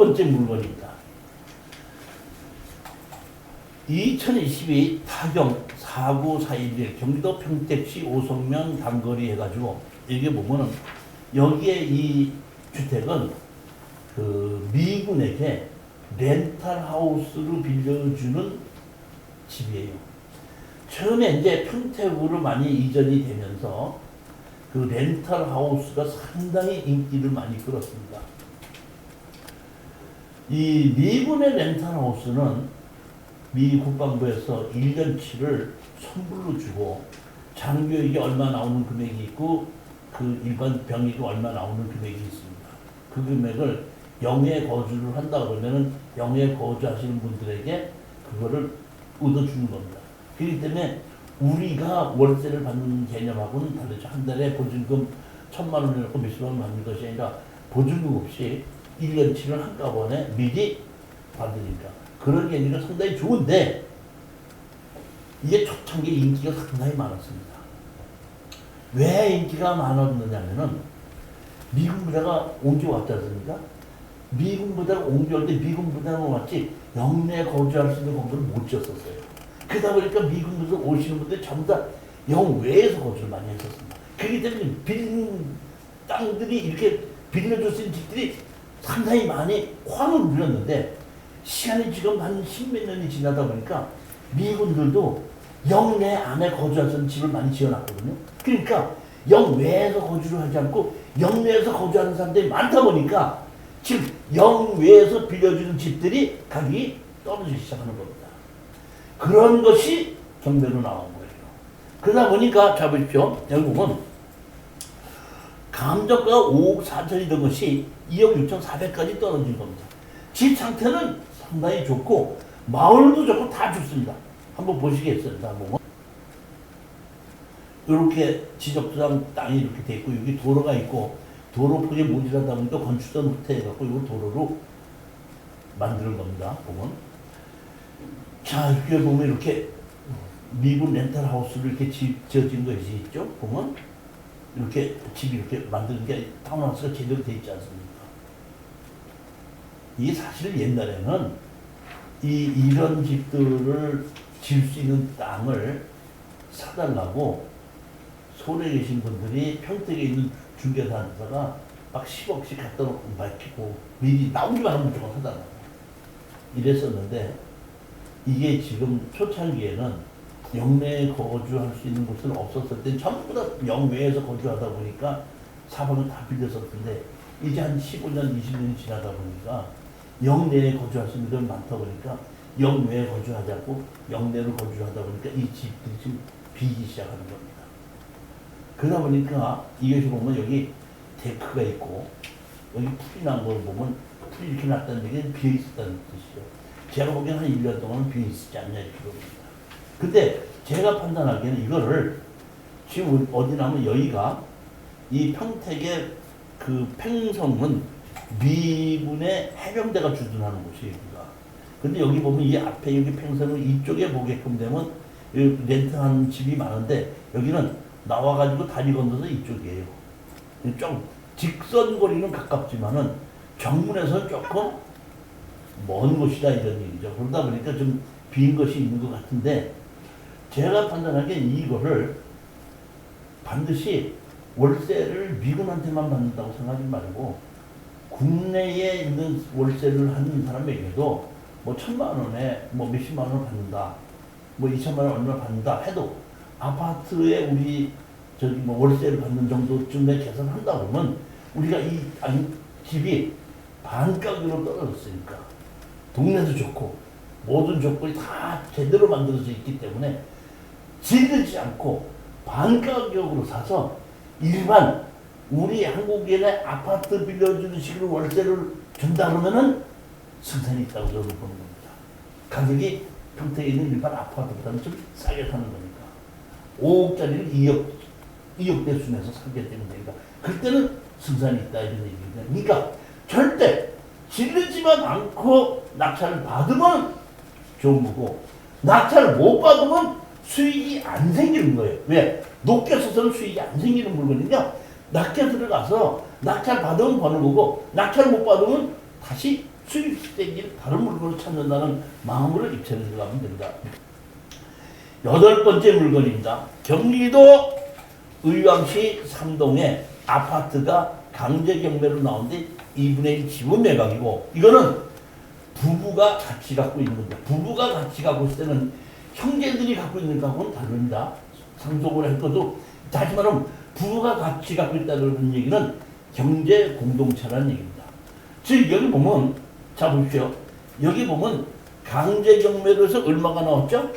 번째 물건입니다. 2022 타경 49411 경기도 평택시 오성면 단거리 해가지고 여기 보면은 여기에 이 주택은 그 미군에게 렌탈 하우스로 빌려주는 집이에요. 처음에 이제 평택으로 많이 이전이 되면서 그 렌탈 하우스가 상당히 인기를 많이 끌었습니다. 이 미군의 렌탈 하우스는 미 국방부에서 1년치를 선불로 주고 장교에게 얼마 나오는 금액이 있고 그 일반 병익이 얼마 나오는 금액이 있습니다. 그 금액을 영해 거주를 한다 그러면은 영해 거주하시는 분들에게 그거를 얻어주는 겁니다. 그렇기 때문에 우리가 월세를 받는 개념하고는 다르죠. 한 달에 보증금 천만 원을 갖고 몇십만 원 받는 것이 아니라 보증금 없이 1년치를 한꺼번에 미리 받으니까 그런 개념이 상당히 좋은데 이게 초창기 인기가 상당히 많았습니다. 왜 인기가 많았느냐면은 미군 부대가 옮겨 왔지 않습니까? 미군 부대가 옮겨올 때 미군 부대만 왔지 영내 거주할 수 있는 건물을 못 지었었어요. 그러다 보니까 미군 부대 오시는 분들이 전부 다 영외에서 거주를 많이 했었습니다. 그렇기 때문에 빌린 땅들이 이렇게 빌려줄 수 있는 집들이 상당히 많이 황을 누렸는데 시간이 지금 한 십몇 년이 지나다 보니까 미군들도 영내 안에 있는 집을 많이 지어놨거든요. 그러니까 영외에서 거주를 하지 않고 영내에서 거주하는 사람들이 많다 보니까 지금 영외에서 빌려주는 집들이 가격이 떨어지기 시작하는 겁니다. 그런 것이 경매로 나온 거예요. 그러다 보니까 자 보십시오. 보면 감정가가 5억 4천이던 것이 2억 6천 4백까지 떨어진 겁니다. 집 상태는 상당히 좋고 마을도 좋고 다 좋습니다. 한번 보시겠어요? 다 보면 이렇게 지적장 땅이 이렇게 돼 있고 여기 도로가 있고 도로 폭이 모자라다 보니까 건축선 후퇴해갖고 이걸 도로로 만드는 겁니다. 보면 자 이렇게 보면 이렇게 미군 렌탈 하우스를 이렇게 지, 지어진 것이 있죠. 보면 이렇게 집이 이렇게 만드는 게 타운하우스가 제대로 돼 있지 않습니까? 이게 사실 옛날에는 이 이런 집들을 지을 수 있는 땅을 사달라고 서울에 계신 분들이 평택에 있는 중개사한테다가 막 10억씩 갖다 놓고 밝히고 미리 나오기만 하면 무조건 사달라고 이랬었는데 이게 지금 초창기에는 영내에 거주할 수 있는 곳은 없었을 때 전부 다 영외에서 거주하다 보니까 사방을 다 빌렸었는데 이제 한 15년, 20년이 지나다 보니까 영내에 거주할 수 있는 데는 많다 보니까 영외에 거주하지 않고 영내로 거주하다 보니까 이 집들이 지금 비기 시작하는 겁니다. 그러다 보니까 이것이 보면 여기 데크가 있고 여기 풀이 난 걸 보면 풀이 이렇게 났다는 얘기는 비어 있었다는 뜻이죠. 제가 보기엔 한 1년 동안은 비어 있지 않냐 이렇게 봅니다. 근데 제가 판단하기에는 이거를 지금 어디 나면 여기가 이 평택의 그 팽성은 미군의 해병대가 주둔하는 곳이에요. 근데 여기 보면 이 앞에 여기 팽성은 이쪽에 보게끔 되면 이 렌트하는 집이 많은데 여기는 나와가지고 다리 건너서 이쪽이에요. 좀 직선 거리는 가깝지만은 정문에서 조금 먼 곳이다 이런 얘기죠. 그러다 보니까 좀 빈 것이 있는 것 같은데 제가 판단하기엔 이거를 반드시 월세를 미군한테만 받는다고 생각하지 말고 국내에 있는 월세를 하는 사람에게도 뭐 천만 원에 뭐 몇십만 원을 받는다, 뭐 이천만 원 얼마 받는다 해도 아파트에 우리 저기 뭐 월세를 받는 정도쯤에 계산한다 보면 우리가 이 집이 반가격으로 떨어졌으니까 동네도 좋고 모든 조건이 다 제대로 만들어져 있기 때문에 질르지 않고 반가격으로 사서 일반 우리 한국인의 아파트 빌려주는 식으로 월세를 준다 그러면은 승산이 있다고 저는 보는 겁니다. 가격이 평택에 있는 일반 아파트보다는 좀 싸게 사는 거니까. 5억짜리를 2억, 2억 대 순에서 사게 되는 거니까. 그때는 승산이 있다 이런 얘기입니다. 그러니까 절대 질르지만 않고 낙찰을 받으면 좋은 거고 낙찰을 못 받으면 수익이 안 생기는 거예요. 왜? 높게 서서는 수익이 안 생기는 물건이냐? 낮게 들어가서 낙찰 받으면 버는 거고 낙찰 못 받으면 다시 수입되기 다른 물건을 찾는다는 마음으로 입찰에 들어가면 된다. 여덟 번째 물건입니다. 경기도 의왕시 삼동에 아파트가 강제 경매로 나온데 2분의 1 지분 매각이고 이거는 부부가 같이 갖고 있는 거죠. 부부가 같이 갖고 있을 때는 형제들이 갖고 있는 거하고는 다릅니다. 상속을 할 것도 다시 말하면 부부가 같이 갖고 있다는 얘기는 경제 공동체라는 얘기입니다. 즉 여기 보면 자 보십시오. 여기 보면 강제 경매로 해서 얼마가 나왔죠?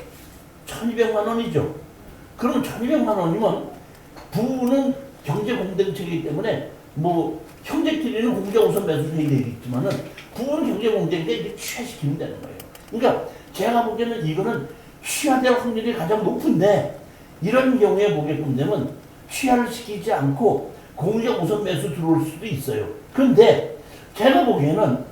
1200만 원이죠. 그럼 1200만 원이면 부부는 경제 공동체이기 때문에 뭐 형제끼리는 공제 우선 매수해야 되겠지만은 부부는 경제 이제 취하시키면 되는 거예요. 그러니까 제가 보기에는 이거는 취하될 확률이 가장 높은데 이런 경우에 보게끔 되면 취하를 시키지 않고 공제 우선 매수 들어올 수도 있어요. 그런데 제가 보기에는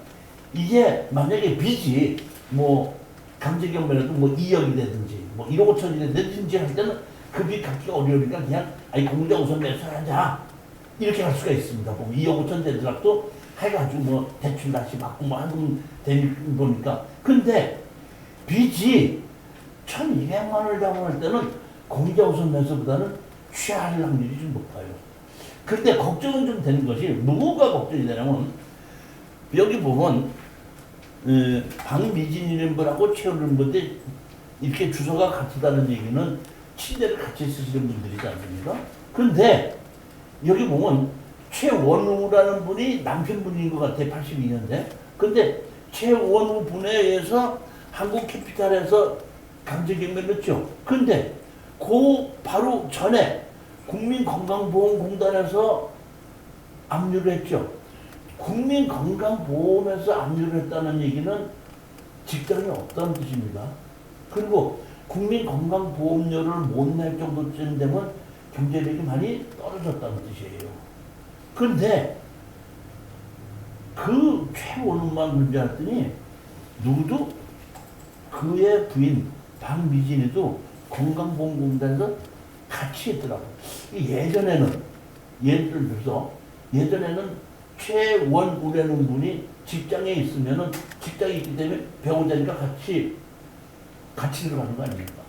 이게 만약에 빚이 뭐 강제 경매라도 뭐 2억이라든지 뭐 1억 5천이라든지 할 때는 그빚 갚기가 어려우니까 그냥 아니 공제 우선 매수하자 이렇게 할 수가 있습니다. 보면 2억 5천 되더라도 해가지고 뭐 대출 다시 받고 뭐 되는 거니까. 근데 빚이 1,200만 원을 잡아할 때는 공제 우선 매수보다는 취할 확률이 좀 높아요. 그런데 걱정은 좀 되는 것이 뭐가 걱정이 되냐면 여기 보면 어, 박미진이라는 분하고 최우는 분인데 이렇게 주소가 같다는 얘기는 침대를 같이 쓰시는 분들이지 않습니까? 그런데 여기 보면 최원우라는 분이 남편분인 것 같아 82년대. 근데 최원우 분에 의해서 한국 캐피탈에서 강제 경매를 했죠. 근데 그 바로 전에 국민건강보험공단에서 압류를 했죠. 국민건강보험에서 압류를 했다는 얘기는 직장이 없다는 뜻입니다. 그리고 국민건강보험료를 못 낼 정도쯤 되면 경제력이 많이 떨어졌다는 뜻이에요. 그런데 그 최원우만 문제했더니 누구도 그의 부인 박미진이도 건강보험공단에서 같이 했더라고. 예전에는 예를 들어서 예전에는 최원우라는 분이 직장에 있으면은 직장에 있기 때문에 배우자니까 같이 같이 들어가는 거 아닙니까?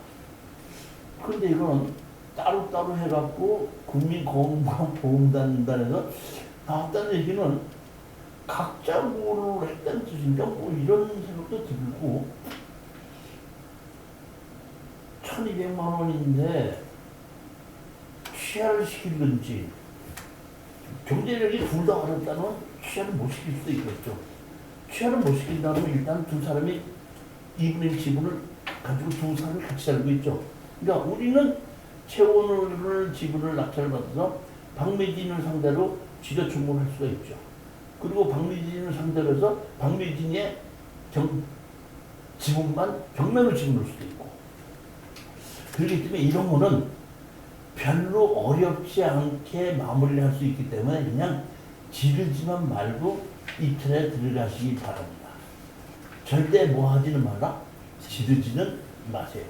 그런데 이거는 따로따로 해갖고 국민건강보험단단에서 나왔다는 얘기는 각자 뭐를 했다는 뜻인가 뭐 이런 생각도 들고 1200만 원인데 취하를 시키든지 경제력이 둘 다 어렵다면 취하를 못 시킬 수도 있겠죠. 취하를 못 시킨다면 일단 두 사람이 2분의 1 지분을 가지고 두 사람이 같이 살고 있죠. 그러니까 우리는 최원을 지분을 낙찰을 받아서 박미진을 상대로 지도 충분할 수가 있죠. 그리고 박미진을 상대로 해서 박미진의 경, 지분만 경매로 지분을 수도 있고 그렇기 때문에 이런 거는 별로 어렵지 않게 마무리를 할 수 있기 때문에 그냥 지르지만 말고 입찰에 들어가시기 바랍니다. 절대 뭐 하지는 말라? 지르지는 마세요.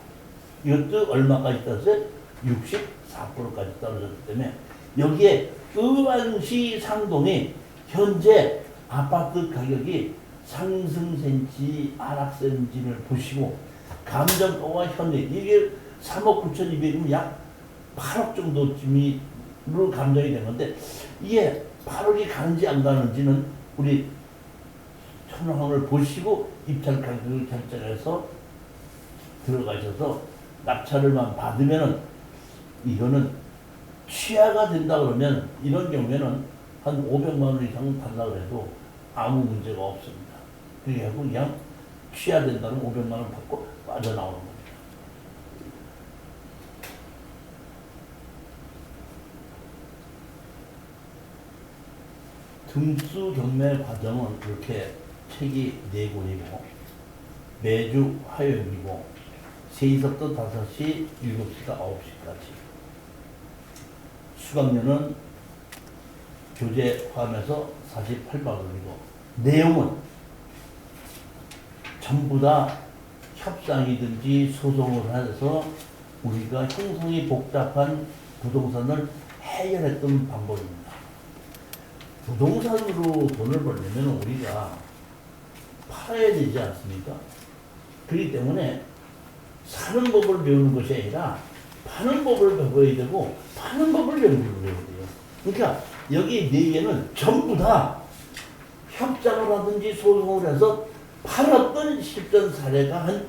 이것도 얼마까지 떨어졌어요? 64%까지 떨어졌기 때문에 여기에 의왕시 상동이 현재 아파트 가격이 상승세인지 하락세인지를 보시고 감정가와 현재 이게 3억 9,200이면 약 8억 정도쯤이로 감정이 되는데 이게 8억이 가는지 안 가는지는 우리 현황을 보시고 입찰 가격을 결정해서 들어가셔서 낙찰을만 받으면은 이거는 취하가 된다 그러면 이런 경우에는 한 500만 원 이상 달라 그래도 아무 문제가 없습니다. 그래갖고 그냥 취하된다는 500만 원 받고 빠져나오는 겁니다. 등수 경매 과정은 이렇게 책이 네 권이고 매주 화요일이고 3시부터 5시, 7시가 9시까지 수강료는 교재 포함해서 48만 원이고 내용은 전부 다 협상이든지 소송을 해서 우리가 형성이 복잡한 부동산을 해결했던 방법입니다. 부동산으로 돈을 벌려면 우리가 팔아야 되지 않습니까? 그렇기 때문에 사는 법을 배우는 것이 아니라 파는 법을 배워야 되고 파는 법을 해야 돼요. 그러니까 여기 네 개는 전부 다 협작을 하든지 소송을 해서 팔았던 실전 사례가 한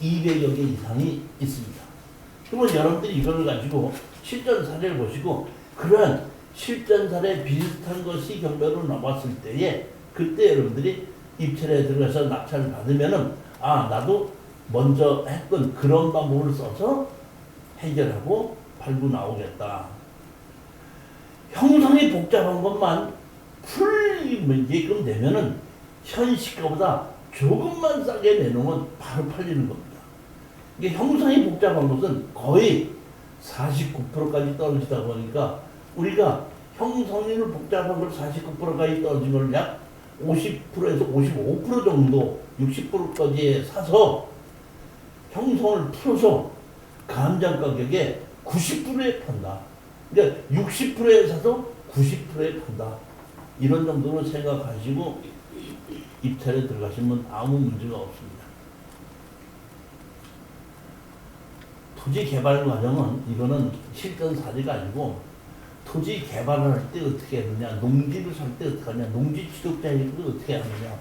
200여 개 이상이 있습니다. 그러면 여러분들이 이걸 가지고 실전 사례를 보시고 그러한 실전 사례 비슷한 것이 경매로 나왔을 때에 그때 여러분들이 입찰에 들어가서 낙찰을 받으면은 아 나도 먼저 했던 그런 방법을 써서 해결하고 팔고 나오겠다. 형성이 복잡한 것만 풀리게끔 되면은 현 시가보다 조금만 싸게 내놓으면 바로 팔리는 겁니다. 이게 형성이 복잡한 것은 거의 49%까지 떨어지다 보니까 우리가 형성을 복잡한 걸 49%까지 떨어진 걸약 50%에서 55% 정도 60%까지 사서 형성을 풀어서 감장 가격에 90%에 판다. 그러니까 60%에 사서 90%에 판다. 이런 정도로 생각하시고 입찰에 들어가시면 아무 문제가 없습니다. 토지 개발 과정은 이거는 실전 사례가 아니고 토지 개발을 할 때 어떻게 하느냐, 농지를 살 때 어떻게 하느냐, 농지 취득자를 어떻게 하느냐,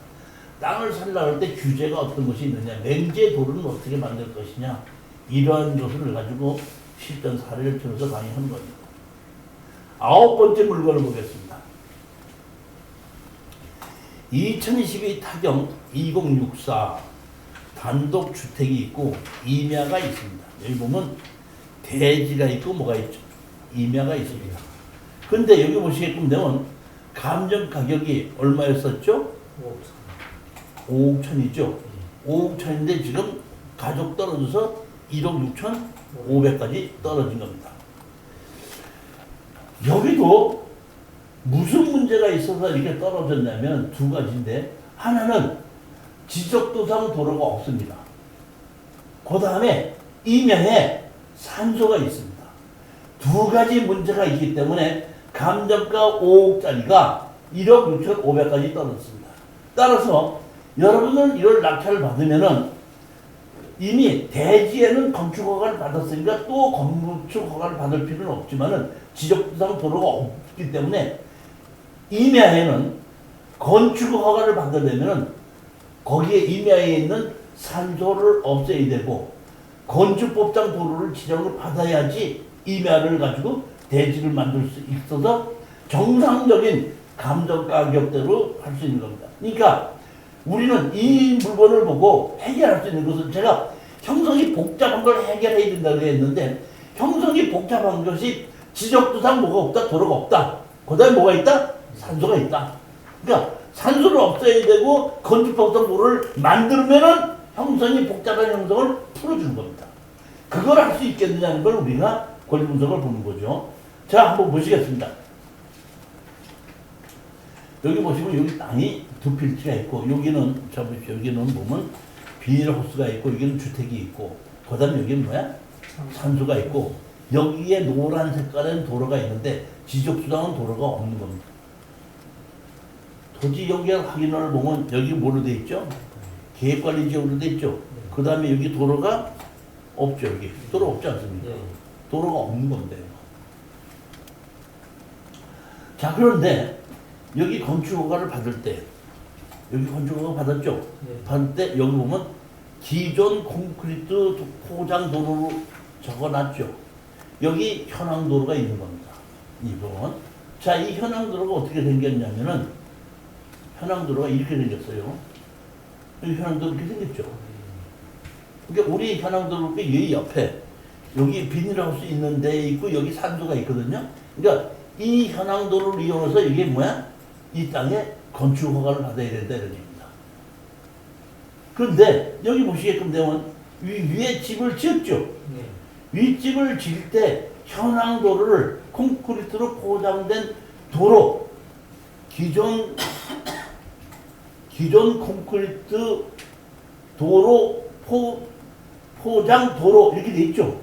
땅을 살려고 할때 규제가 어떤 것이 있느냐, 맹제도를 어떻게 만들 것이냐, 이러한 것을 가지고 실전 사례를 들어서 강의하는 겁니다. 아홉 번째 물건을 보겠습니다. 2022 타경 2064 단독 주택이 있고 임야가 있습니다. 여기 보면 대지가 있고 뭐가 있죠? 임야가 있습니다. 근데 여기 보시게끔 되면 감정 가격이 얼마였었죠? 5억 천이죠. 5억 천인데 지금 가격 떨어져서 1억 6천 5백까지 떨어진 겁니다. 여기도 무슨 문제가 있어서 이렇게 떨어졌냐면 두 가지인데 하나는 지적도상 도로가 없습니다. 그 다음에 이면에 산소가 있습니다. 두 가지 문제가 있기 때문에 감정가 5억짜리가 1억 6천 5백까지 떨어졌습니다. 따라서 여러분은 이걸 낙찰을 받으면은 이미 대지에는 건축 허가를 받았으니까 또 건축 허가를 받을 필요는 없지만은 지적상 도로가 없기 때문에 임야에는 건축 허가를 받으려면은 거기에 임야에 있는 산소를 없애야 되고 건축법상 도로를 지정을 받아야지 임야를 가지고 대지를 만들 수 있어서 정상적인 감정 가격대로 할 수 있는 겁니다. 그러니까 우리는 이 물건을 보고 해결할 수 있는 것은 제가 형성이 복잡한 걸 해결해야 된다고 했는데 형성이 복잡한 것이 지적도상 뭐가 없다 도로가 없다. 그 다음에 뭐가 있다? 산소가 있다. 그러니까 산소를 없애야 되고 건축법상 도로를 만들면은 형성이 복잡한 형성을 풀어주는 겁니다. 그걸 할 수 있겠느냐는 걸 우리가 권리 분석을 보는 거죠 자 한번 보시겠습니다 여기 보시면 여기 땅이 두 필지가 있고 여기는 저 보십시오. 여기는 보면 비닐하우스가 있고 여기는 주택이 있고 그 다음에 여기는 뭐야? 산소가 있고 여기에 노란 색깔은 도로가 있는데 지적수당은 도로가 없는 겁니다. 토지 연결 확인을 보면 여기 뭐로 돼 있죠? 계획관리지역으로 돼 있죠. 그 다음에 여기 도로가 없죠. 여기 도로 없지 않습니까? 도로가 없는 건데. 자 그런데 여기 건축 허가를 받을 때 여기 건축 허가 받았죠? 받을 때 여기 보면 기존 콘크리트 포장 도로로 적어놨죠. 여기 현황 도로가 있는 겁니다. 이번 자, 이 현황 도로가 어떻게 생겼냐면은 현황 도로가 이렇게 생겼어요. 여기 현황 도로 이렇게 생겼죠. 그러니까 우리 현황 도로 이 옆에 여기 비닐하우스 있는 데 있고 여기 산소가 있거든요. 그러니까 이 현황 도로를 이용해서 이게 뭐야? 이 땅에 건축 허가를 받아야 된다 이런 얘기입니다. 그런데 여기 보시게끔 되면 위, 위에 집을 지었죠. 윗집을 지을 때 현황 도로를 콘크리트로 포장된 도로 기존 기존 콘크리트 도로 포 포장 도로 이렇게 돼 있죠.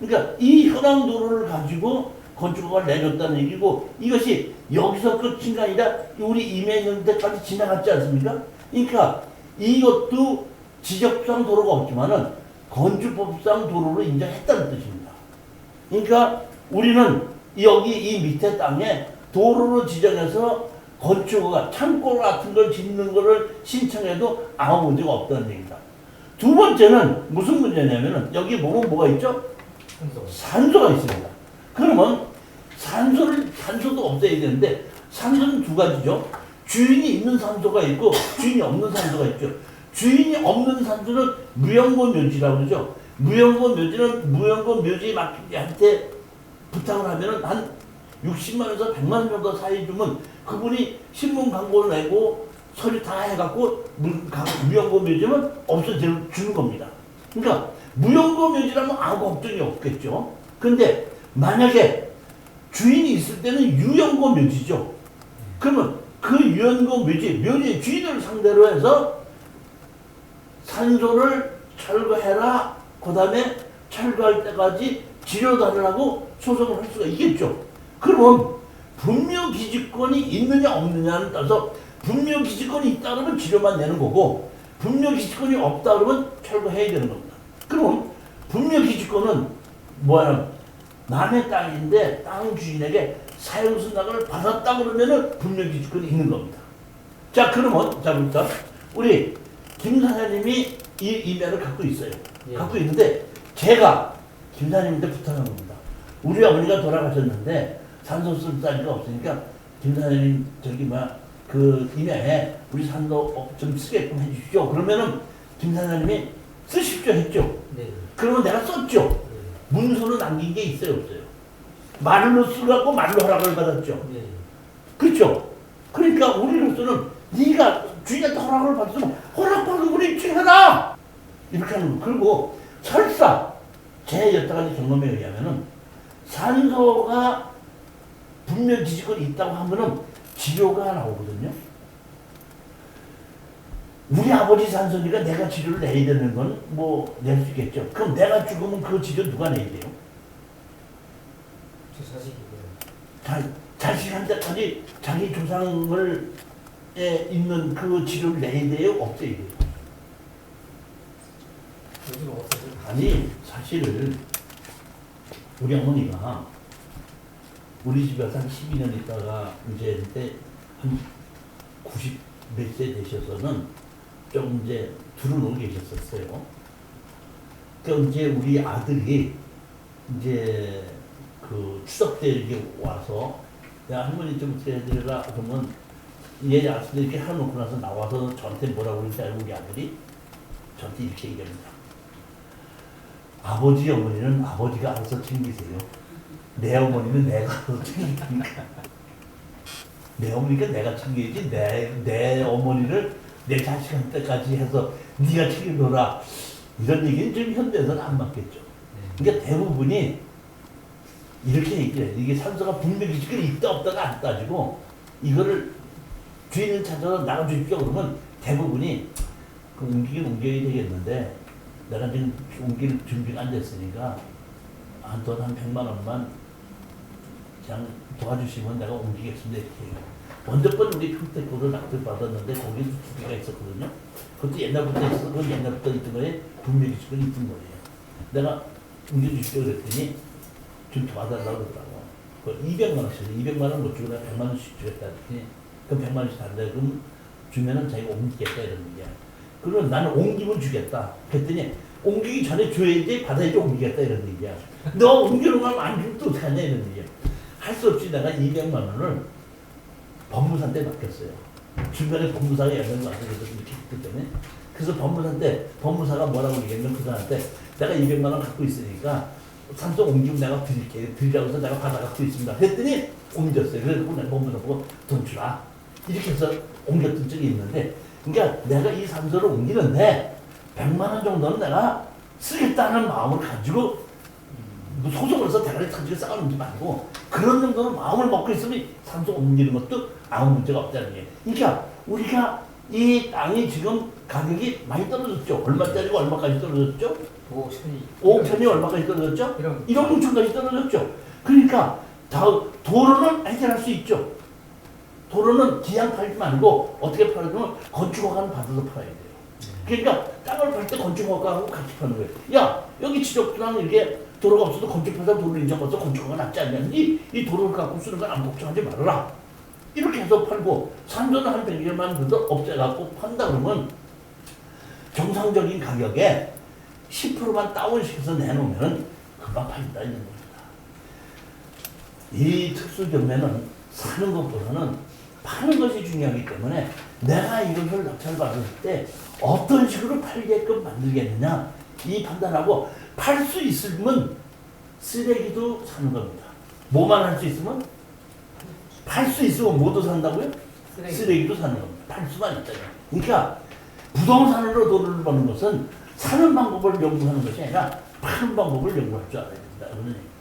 그러니까 이 현황 도로를 가지고 건축허가를 내줬다는 얘기고 이것이 여기서 끝인 게 아니라 우리 임해 있는 데까지 지나갔지 않습니까? 그러니까 이것도 지적상 도로가 없지만은 건축법상 도로로 인정했다는 뜻입니다. 그러니까 우리는 여기 이 밑에 땅에 도로로 지정해서 건축가 창고 같은 걸 짓는 거를 신청해도 아무 문제가 없다는 얘기다. 두 번째는 무슨 문제냐면은 여기 보면 뭐가 있죠? 산소가 있습니다. 그러면 산소를 산소도 없애야 되는데 산소는 두 가지죠. 주인이 있는 산소가 있고 주인이 없는 산소가 있죠. 주인이 없는 산소는 무연고 묘지라고 그러죠. 무연고 묘지는 무연고 묘지 맡기한테 부탁을 하면은 한 60만 원에서 100만 원 정도 사이 주면 그분이 신문 광고를 내고 서류 다 해갖고 무- 강- 무연고 묘지면 없어져 주는 겁니다. 그러니까 무연고 묘지라면 아무 걱정이 없겠죠. 근데 만약에 주인이 있을 때는 유연고 묘지죠. 그러면 그 유연고 묘지, 묘지 주인을 상대로 해서 산소를 철거해라. 그 다음에 철거할 때까지 치료달라고 소송을 할 수가 있겠죠. 그러면 분묘 기지권이 있느냐 없느냐는 따라서 분묘 기지권이 있다 그러면 치료만 내는 거고 분묘 기지권이 없다 그러면 철거해야 되는 겁니다. 그럼 분묘 기지권은 뭐야? 남의 땅인데 땅 주인에게 사용 승낙을 받았다 그러면은 분묘 기지권이 있는 겁니다. 자 그러면 자 일단 우리 김 사장님이 이 이면을 갖고 있어요. 예. 갖고 있는데 제가 김 사장님한테 부탁한 겁니다. 우리 어머니가 돌아가셨는데 산소 쓸 자리가 없으니까 김 사장님 저기 뭐그 임야에 우리 산소 어, 좀 쓰게끔 해주십시오. 그러면은 김 사장님이 쓰십시오 했죠. 네. 그러면 내가 썼죠. 네. 문서로 남긴 게 있어요 없어요? 말로 쓰라고 말로 허락을 받았죠. 네. 그렇죠? 그러니까 우리로서는 네가 주인한테 허락을 받으면 허락받은 우리 입증해라 이렇게 하는 거 그리고 설사 제 여태까지 경험에 의하면은 산소가 분명 기지권이 있다고 하면은 치료가 나오거든요. 우리 아버지 산소니까 내가 치료를 내야 되는 건 뭐 낼 수 있겠죠. 그럼 내가 죽으면 그 치료 누가 내야 돼요? 제 자식이고요. 자, 자식한테까지 자기 조상을 에 있는 그 치료를 내야 돼요? 없애야 돼요? 요즘. 아니 사실은 우리 어머니가 우리 집에 와서 한 12년 있다가 이제 이제 한90 몇 세 되셔서는 좀 이제 두루누워 계셨었어요. 그 이제 우리 아들이 이제 그 추석 때 이렇게 와서 야 할머니 좀 해드려라 그러면 얘 아들 이렇게 해놓고 나서 나와서 저한테 뭐라고 그러는지 알고 우리 아들이 저한테 이렇게 얘기합니다. 아버지 어머니는 아버지가 알아서 챙기세요. 내 어머니는 내가 알아서 챙기니까. 내 어머니가 내가 챙겨야지 내, 내 어머니를 내 자식한테까지 해서 네가 책임져라. 이런 얘기는 지금 현대에서는 안 맞겠죠. 그러니까 대부분이 이렇게 얘기해요. 이게 산소가 분명히 지금 있다 없다가 안 따지고 이거를 주인을 찾아서 나가 주십시오 그러면 대부분이 그 옮기긴 옮겨야 되겠는데 내가 지금 옮길 준비가 안 됐으니까 한돈한 100만 원만 그냥 도와주시면 내가 옮기겠습니다 이렇게 해요. 먼저 번 우리 평택구를 낙찰 받았는데 거기도 두 개가 있었거든요. 그것도 옛날부터 있어. 그건 옛날부터 있던 거에 분명히 지금 있던 거예요. 내가 옮겨주십시오 그랬더니 좀 도와달라고 그러더라고. 그 200만 원씩, 200만 원 못 주고 내가 100만 원씩 주겠다 했더니 그럼 100만 원씩 안 돼. 그럼 주면은 자기가 옮기겠다 이런 얘기야. 그럼 나는 옮기면 주겠다. 그랬더니 옮기기 전에 줘야지 받아야지 옮기겠다 이런 얘기야. 너 거면 안 주면 또 어떡하냐 이런 얘기야. 할 수 없이 내가 200만 원을 법무사한테 맡겼어요. 중간에 법무사가 그래서 이렇게 했기 때문에 그래서 법무사한테 법무사가 뭐라고 얘기했냐면 그 사람한테 내가 200만 원 갖고 있으니까 산소 옮기면 내가 드릴게 드리라고 해서 내가 받아 갖고 있습니다. 그랬더니 옮겼어요. 그래서 내가 법무사 보고 돈 주라 이렇게 해서 옮겼던 적이 있는데 그러니까 내가 이 산소를 옮기는데 100만 원 정도는 내가 쓰겠다는 마음을 가지고 뭐 소송을 해서 대가리 터지게 싸우는 게 말고 그런 정도는 마음을 먹고 있으면 산소 옮기는 것도 아무 문제가 없다는 게. 그러니까 우리가 이 땅이 지금 가격이 많이 떨어졌죠. 얼마짜리고 얼마까지 떨어졌죠? 오, 천이. 5억 천이 얼마까지 떨어졌죠? 이런. 1억 6천까지 떨어졌죠. 그러니까 다 도로는 해결할 수 있죠. 도로는 기양 팔지 말고 어떻게 팔아주면 건축허가는 받아서 팔아야 돼요. 그러니까 땅을 팔 때 건축허가하고 같이 파는 거예요. 야 여기 지적도랑 이게 도로가 없어도 건축하다 도로를 인정해서 건축허가 낫지 않냐. 이, 이 도로를 갖고 쓰는 건 아무 걱정하지 말아라. 이렇게 해서 팔고 산전을 한 100년만 그래도 없애갖고 판다 그러면 정상적인 가격에 10%만 다운시켜서 내놓으면 금방 팔린다 이런 겁니다. 이 특수 경매는 사는 것보다는 파는 것이 중요하기 때문에 내가 이것을 낙찰받을 때 어떤 식으로 팔게끔 만들겠느냐 이 판단하고 팔 수 있으면 쓰레기도 사는 겁니다. 뭐만 할 수 있으면 팔 수 있으면 뭐도 산다고요? 쓰레기. 쓰레기도 사는 겁니다. 팔 수만 있잖아요. 그러니까 부동산으로 돈을 버는 것은 사는 방법을 연구하는 것이 아니라 파는 방법을 연구할 줄 알아야 된다. 그런 얘기입니다.